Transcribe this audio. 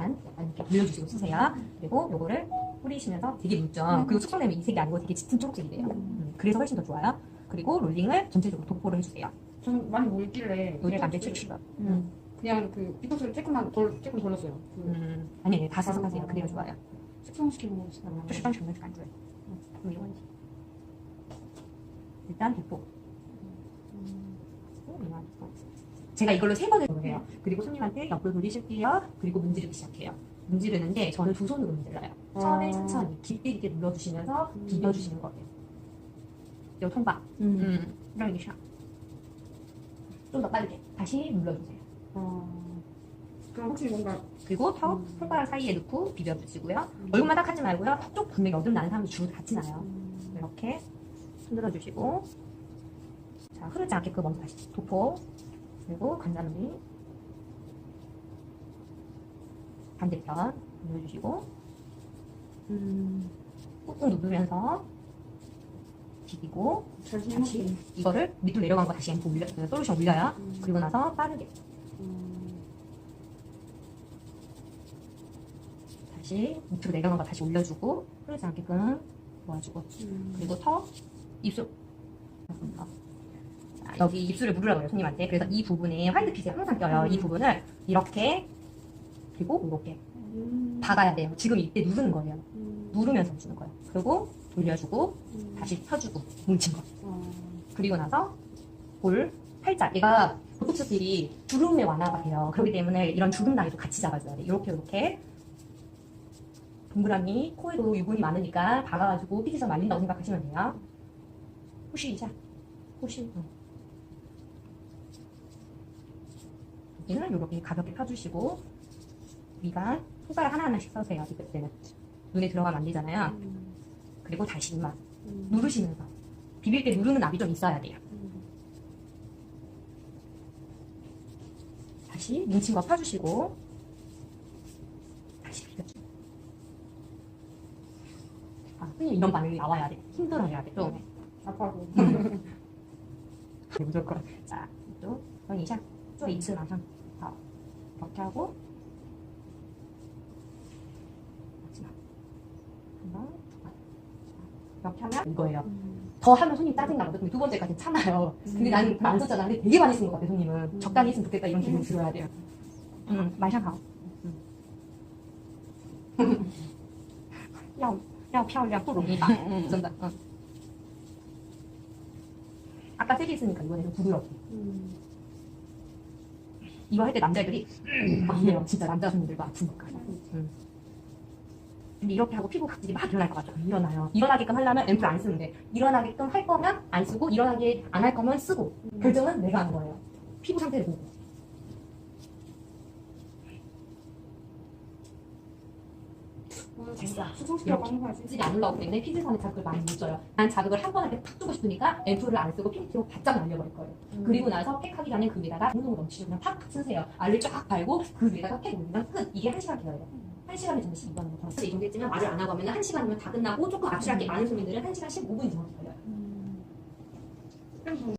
반 이렇게 돌려주시고 쓰세요. 그리고 요거를 뿌리시면서 되게 뭉점. 음. 그리고 숙성되면 이 색이 아니고 되게 짙은 초록색이래요. 음. 음, 그래서 훨씬 더 좋아요. 그리고 롤링을 전체적으로 도포를 해주세요. 저는 많이 몰길래 여기가 안돼 최초가. 그냥 그 피코스를 조금만 돌, 조금 돌렸어요. 그 음. 아니, 아니 다 사서 하세요. 그래야 좋아요. 숙성시키는 거 진짜 많아요. 식당 정말 안 좋아요. 음, 그럼 이건지. 일단 대포. 음. 음. 음. 제가 이걸로 세 번을 해요. 그리고 손님한테 옆으로 돌리실게요. 그리고 문지르기 시작해요. 문지르는데 저는 두 손으로 문질러요. 처음에 아. 천천히 깊게 깊게 눌러주시면서 비벼주시는 거예요. 요 통박. 음. 음, 이런 게 좀더 빠르게 다시 눌러주세요. 어. 그럼 혹시 뭔가 그리고 턱 음. 손가락 사이에 넣고 비벼주시고요. 얼굴만 딱 하지 말고요. 턱쪽 분명히 여드름 나는 사람들 주로 같이 나요. 이렇게 흔들어 주시고 자 흐르지 않게끔 먼저 다시 도포 그리고 간장놀이 반대편 눌러주시고 음. 꾹꾹 누르면서 비비고 잘 다시. 이거를 밑으로 내려간 거 다시 앰프 올려 그 솔루션 올려요 음. 그리고 나서 빠르게 음. 다시 밑으로 내려간 거 다시 올려주고 흐르지 않게끔 모아주고 음. 그리고 턱, 입술. 맞습니다. 자, 여기 입술을 물으라고 해요, 손님한테. 그래서 이 부분에 화이트핏이 항상 껴요. 이 부분을 이렇게, 그리고 이렇게 음. 박아야 돼요. 지금 이때 누르는 거예요. 음. 누르면서 주는 거예요. 그리고 돌려주고, 음. 다시 펴주고, 뭉친 거. 어. 그리고 나서 볼 살짝. 얘가 보톡스필이 주름의 완화가 돼요. 그렇기 때문에 이런 주름랑이도 같이 잡아줘야 돼. 이렇게, 이렇게. 동그라미, 코에도 유분이 많으니까 박아가지고 피지선 말린다고 생각하시면 돼요. 호시 이자. 호시. 여기는 이렇게 가볍게 펴주시고 위가 손가락 하나하나씩 써세요. 이때 때는 눈에 들어가면 안 되잖아요. 음. 그리고 다시 이만 음. 누르시면서 비빌 때 누르는 압이 좀 있어야 돼요. 음. 다시 뭉친 거 펴주시고 다시 비벼주고 아, 손님 이런 반응이 나와야 돼. 힘들어야 돼. 좀. 아파도. 무조건. 자, 또, 等一下，做一次马上。 好， 이렇게 하고 마지막 한번 이렇게 하면 이거예요. 음. 더 하면 손님 짜증나 거든. 근데 두 번째까지 참아요. 근데 나는 그안 썼잖아. 근데 되게 많이 쓴 것 같아, 손님은. 음. 적당히 했으면 좋겠다 이런 기분 들어야 돼요. 음, 马上好. 음. 要要漂亮不容易吧? 真的. 응. 아까 세게 했으니까 이번에 좀 부드럽게. 음. 이거 할 때 남자들이 막 이래요. 진짜 남자 손님들도 아프니까. 음. 근데 이렇게 하고 피부 각질이 막 일어날 것 같죠? 안 일어나요. 일어나게끔 하려면 앰플 안 돼. 일어나게끔 할 거면 안 쓰고, 일어나게 안 할 거면 쓰고. 결정은 내가 하는 거예요. 피부 상태를 보고. 어, 하는 거지. 질이 안 올라오기 때문에 피지선에 자극을 많이 못 줘요. 난 자극을 한 번에 탁 주고 싶으니까 앰플을 안 쓰고 PPT로 바짝 날려버릴 거예요. 음. 그리고 나서 팩하기 전에 그 위에다가 공동 넘치고 그냥 팍팍 쓰세요. 알을 쫙 발고 그 위에다가 팩 올리면 끝. 이게 한 시간 기다려요. 한 시간에 저는 12번 정도 더. 이 정도 했지만 말을 안 하고 하면 한 시간이면 다 끝나고 조금 압출할 게 많은 손님들은 한 시간 15분이 정도. 음.